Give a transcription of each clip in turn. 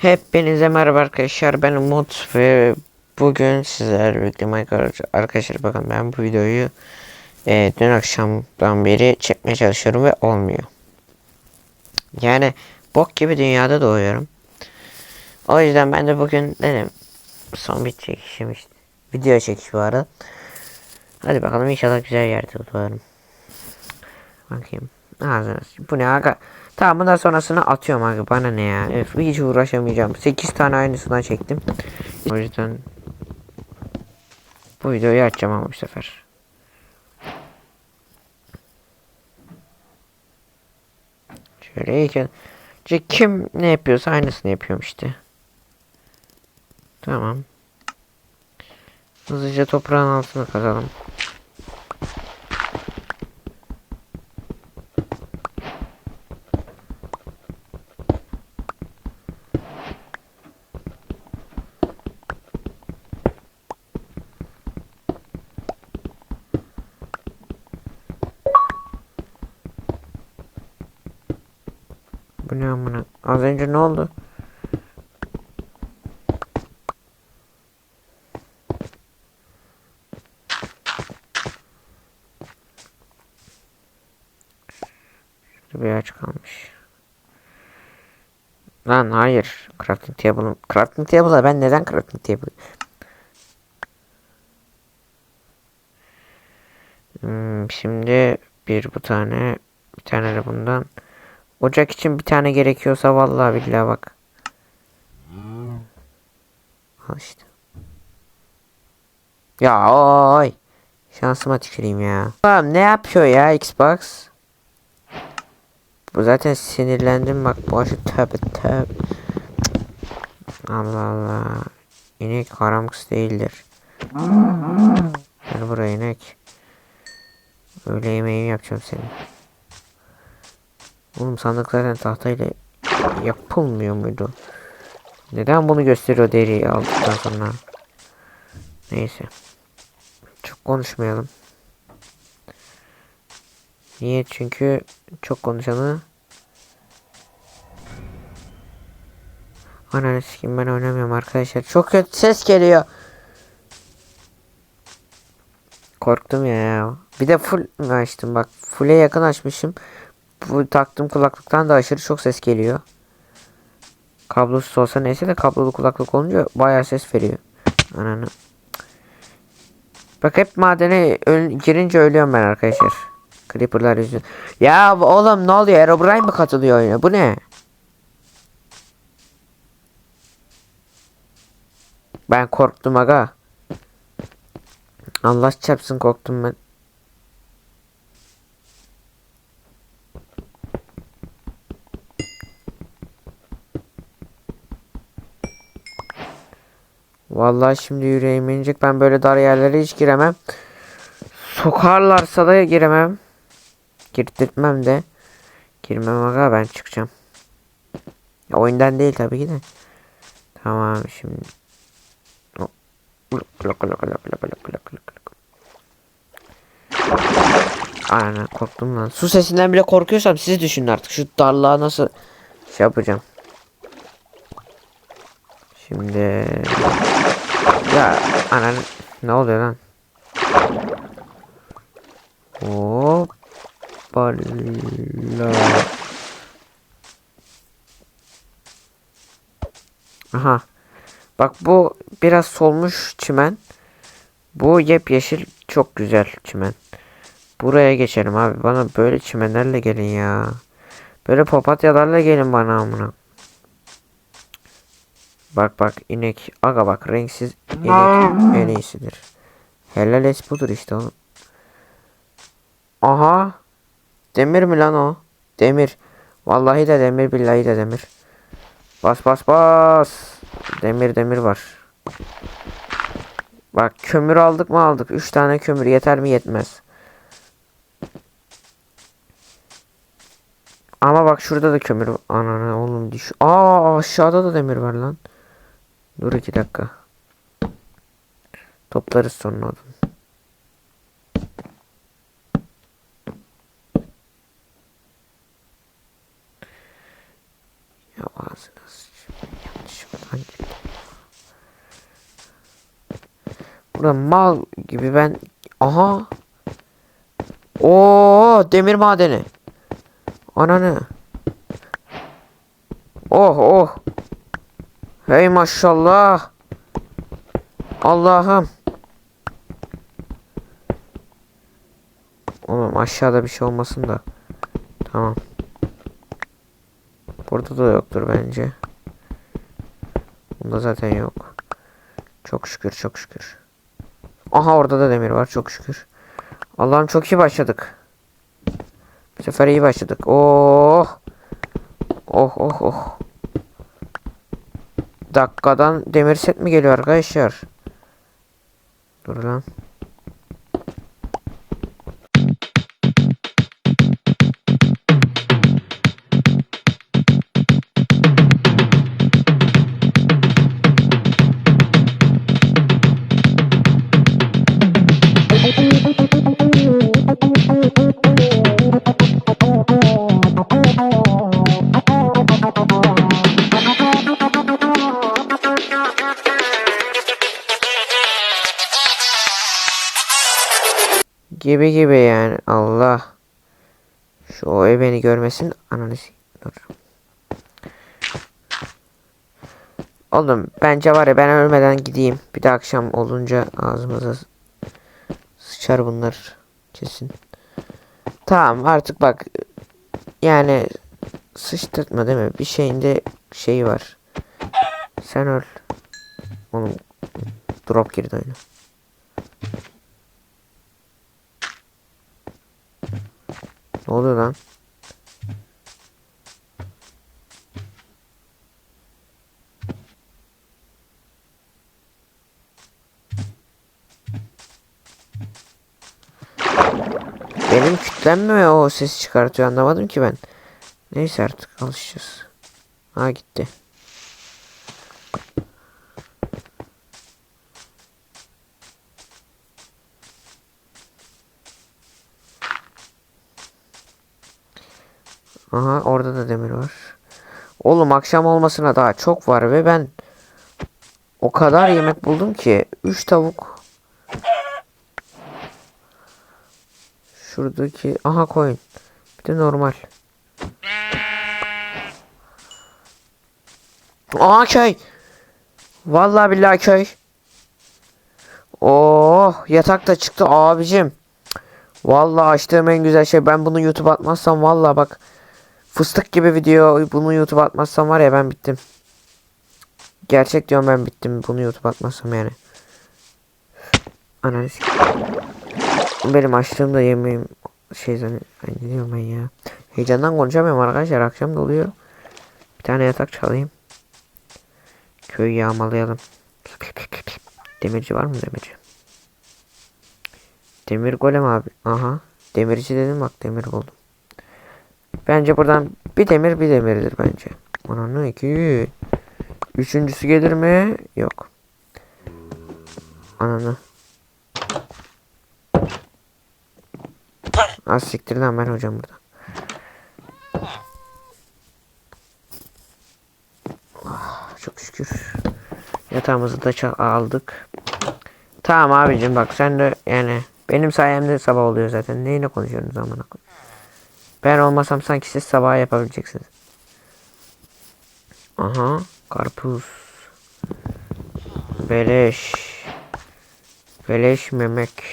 Hepinize merhaba arkadaşlar ben Umut ve bugün sizlerle birlikte Minecraft arkadaşlar bakın ben bu videoyu e, dün akşamdan beri çekmeye çalışıyorum ve olmuyor. Yani bok gibi dünyada doğuyorum. O yüzden ben de bugün dedim son bir çekişim işte. Video çekiş bu arada. Hadi bakalım inşallah güzel yerde doğarım. Bakayım. Ağzına. Bu ne aga? Tamam bundan sonrasını atıyorum abi bana ne ya. Öf, hiç uğraşamayacağım. 8 tane aynısından çektim. O yüzden bu videoyu açacağım ama bu sefer. Şöyle İşte kim ne yapıyorsa aynısını yapıyorum işte. Tamam. Hızlıca toprağın altına kazalım. Önce ne oldu? Şurada bir aç kalmış. Lan hayır. Crafting table'ım. Crafting table'a ben neden crafting table? Hmm, şimdi bir bu tane bir tane de bundan. Ocak için bir tane gerekiyorsa vallahi billahi bak. Al işte. Ya oy. Şansıma tüküreyim ya. Tamam ne yapıyor ya Xbox? Bu zaten sinirlendim bak boşu tövbe tövbe. Allah Allah. İnek karamkıs değildir. Gel buraya inek. Öyle yemeğimi yapacağım senin. Oğlum sandık zaten tahtayla yapılmıyor muydu? Neden bunu gösteriyor deriyi aldıktan sonra? Neyse. Çok konuşmayalım. Niye? Çünkü çok konuşanı Ananı sikeyim ben oynamıyorum arkadaşlar. Çok kötü ses geliyor. Korktum ya. Bir de full açtım bak. Full'e yakın açmışım. Bu taktığım kulaklıktan da aşırı çok ses geliyor. Kablosuz olsa neyse de kablolu kulaklık olunca bayağı ses veriyor. Ananı. Bak hep madene girince ölüyorum ben arkadaşlar. Creeper'lar yüzünden. Ya oğlum ne oluyor? Herobrine mi katılıyor oyuna? Bu ne? Ben korktum aga. Allah çarpsın korktum ben. Vallahi şimdi yüreğim inecek. Ben böyle dar yerlere hiç giremem. Sokarlarsa da giremem. Girdirtmem de. Girmem aga ben çıkacağım. Ya oyundan değil tabii ki de. Tamam şimdi. Aynen korktum lan. Su sesinden bile korkuyorsam siz düşünün artık. Şu darlığa nasıl şey yapacağım. Şimdi ya anan ne oluyor lan? Hoppala. Aha. Bak bu biraz solmuş çimen. Bu yepyeşil çok güzel çimen. Buraya geçelim abi. Bana böyle çimenlerle gelin ya. Böyle papatyalarla gelin bana amına. Bak bak inek. Aga bak renksiz inek en iyisidir. Helal es budur işte oğlum. Aha. Demir mi lan o? Demir. Vallahi de demir billahi de demir. Bas bas bas. Demir demir var. Bak kömür aldık mı aldık. 3 tane kömür yeter mi yetmez. Ama bak şurada da kömür. Anana oğlum düş. Aa aşağıda da demir var lan. Dur iki dakika. Toplarız sonra odun. Ya ağzına. Burada mal gibi ben aha Oo demir madeni. Ananı. Oh oh. Hey maşallah. Allah'ım. Oğlum aşağıda bir şey olmasın da. Tamam. Burada da yoktur bence. Bunda zaten yok. Çok şükür çok şükür. Aha orada da demir var çok şükür. Allah'ım çok iyi başladık. Bu sefer iyi başladık. Oh. Oh oh oh. Dakikadan demir set mi geliyor arkadaşlar? Dur lan. Gibi gibi yani Allah. Şu o beni görmesin ananı s- dur. Oğlum bence var ya ben ölmeden gideyim. Bir de akşam olunca ağzımıza sıçar bunlar kesin. Tamam artık bak yani sıçtırtma değil mi? Bir şeyinde şeyi var. Sen öl. Oğlum drop girdi oyuna. Ne oluyor lan? Benim kütlem mi o ses çıkartıyor anlamadım ki ben. Neyse artık alışacağız. Ha gitti. Aha orada da demir var. Oğlum akşam olmasına daha çok var ve ben o kadar yemek buldum ki 3 tavuk Şuradaki aha koyun. Bir de normal. Aa köy. Vallahi billahi köy. Oh yatak da çıktı abicim. Vallahi açtığım en güzel şey ben bunu YouTube atmazsam vallahi bak fıstık gibi video bunu YouTube atmazsam var ya ben bittim. Gerçek diyorum ben bittim bunu YouTube atmazsam yani. Sikeyim. Benim açtığımda yemeğim şey zannet... Ay ne diyorum ben ya. Heyecandan konuşamıyorum arkadaşlar. Akşam da oluyor. Bir tane yatak çalayım. Köyü yağmalayalım. Demirci var mı demirci? Demir golem abi. Aha. Demirci dedim bak demir buldum. Bence buradan bir demir bir demirdir bence. Ananı iki. Üçüncüsü gelir mi? Yok. Ananı. Az siktir lan ben hocam burada. Ah, çok şükür. Yatağımızı da aldık. Tamam abicim bak sen de yani benim sayemde sabah oluyor zaten. Neyine konuşuyorsunuz amına. Ben olmasam sanki siz sabah yapabileceksiniz. Aha karpuz. Beleş. Beleş memek.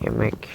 Yemek.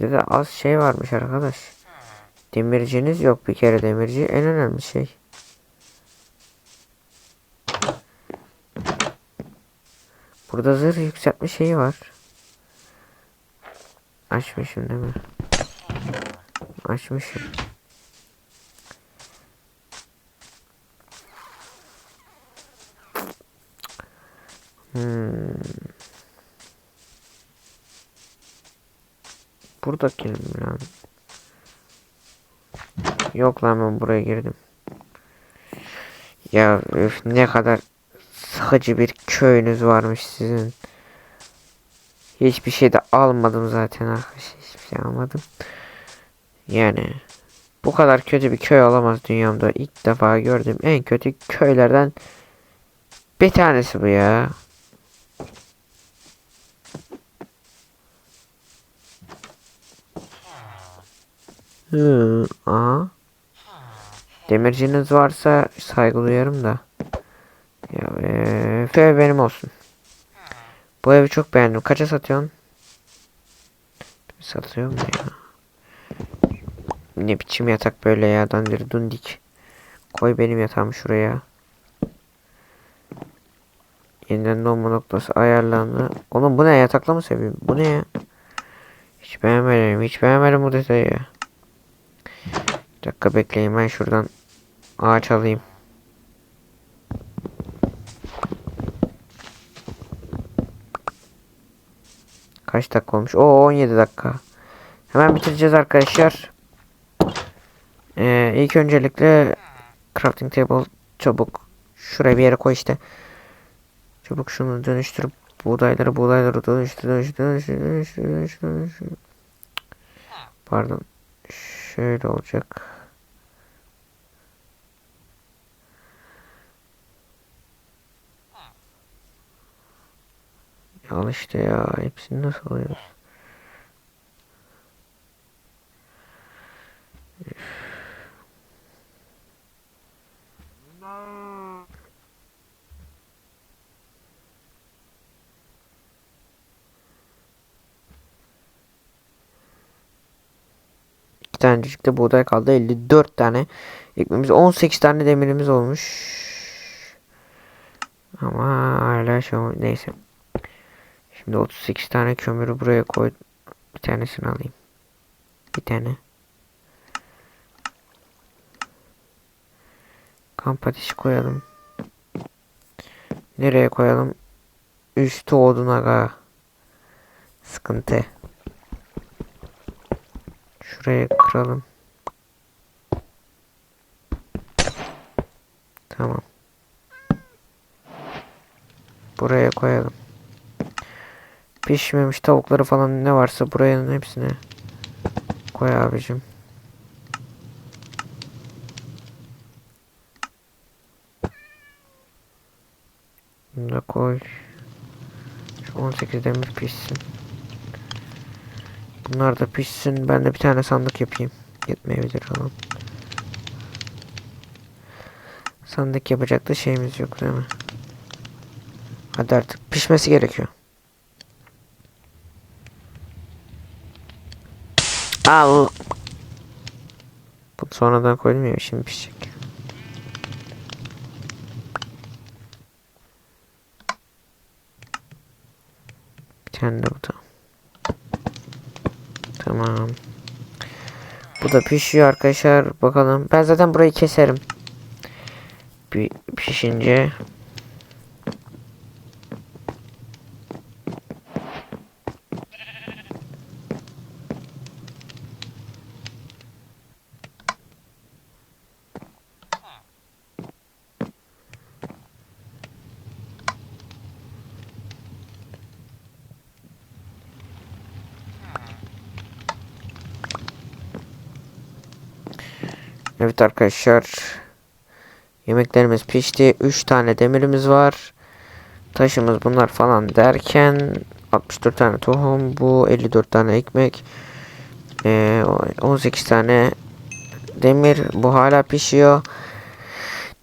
Sizde de az şey varmış arkadaş. Demirciniz yok bir kere demirci en önemli şey. Burada zırh yükseltme şeyi var. Açmışım değil mi? Açmışım. Hmm. Buradaki mi lan? Yok lan ben buraya girdim. Ya üf, ne kadar sıkıcı bir köyünüz varmış sizin. Hiçbir şey de almadım zaten arkadaşlar. Hiçbir şey almadım. Yani bu kadar kötü bir köy olamaz dünyamda. İlk defa gördüğüm en kötü köylerden bir tanesi bu ya. Hı, aha. Demirciniz varsa saygı duyarım da. Ya eee, ev benim olsun. Bu evi çok beğendim. Kaça satıyorsun? Satıyor mu ya? Ne biçim yatak böyle ya dandir dundik. Koy benim yatağımı şuraya. Yeniden donma noktası ayarlandı. Oğlum bu ne yatakla mı seviyorum? Bu ne ya? Hiç beğenmedim. Hiç beğenmedim bu detayı. Dakika bekleyin ben şuradan ağaç alayım. Kaç dakika olmuş? Oo 17 dakika. Hemen bitireceğiz arkadaşlar. Ee, ilk öncelikle crafting table çabuk şuraya bir yere koy işte. Çabuk şunu dönüştürüp buğdayları buğdayları dönüştür dönüştür dönüştür dönüştür dönüştür dönüştür. Pardon. Şöyle olacak. Al işte ya. Hepsini nasıl alıyoruz? İki tanecik de buğday kaldı. 54 tane ekmeğimiz. 18 tane demirimiz olmuş. Ama hala olmadı. Neyse. Şimdi 38 tane kömürü buraya koy. Bir tanesini alayım. Bir tane. Kamp ateşi koyalım. Nereye koyalım? Üstü odun aga. Sıkıntı. Şuraya kıralım. Tamam. Buraya koyalım. Pişmemiş tavukları falan ne varsa buranın hepsine koy abicim. Bunu da koy. Şu 18 demir pişsin. Bunlar da pişsin. Ben de bir tane sandık yapayım. Yetmeyebilir falan. Sandık yapacak da şeyimiz yok değil mi? Hadi artık pişmesi gerekiyor. Al. Bu sonradan koydum ya şimdi pişecek. Bir tane de bu. Tamam. Bu da pişiyor arkadaşlar. Bakalım. Ben zaten burayı keserim. Bir pişince. Evet arkadaşlar. Yemeklerimiz pişti. 3 tane demirimiz var. Taşımız bunlar falan derken 64 tane tohum. Bu 54 tane ekmek. Ee, 18 tane demir. Bu hala pişiyor.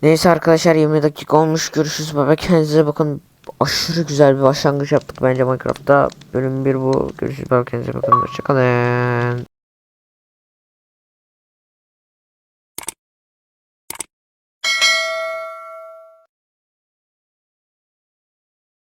Neyse arkadaşlar 20 dakika olmuş. Görüşürüz. Baba kendinize bakın. Aşırı güzel bir başlangıç yaptık bence Minecraft'ta. Bölüm 1 bu. Görüşürüz. Baba kendinize bakın. Hoşçakalın.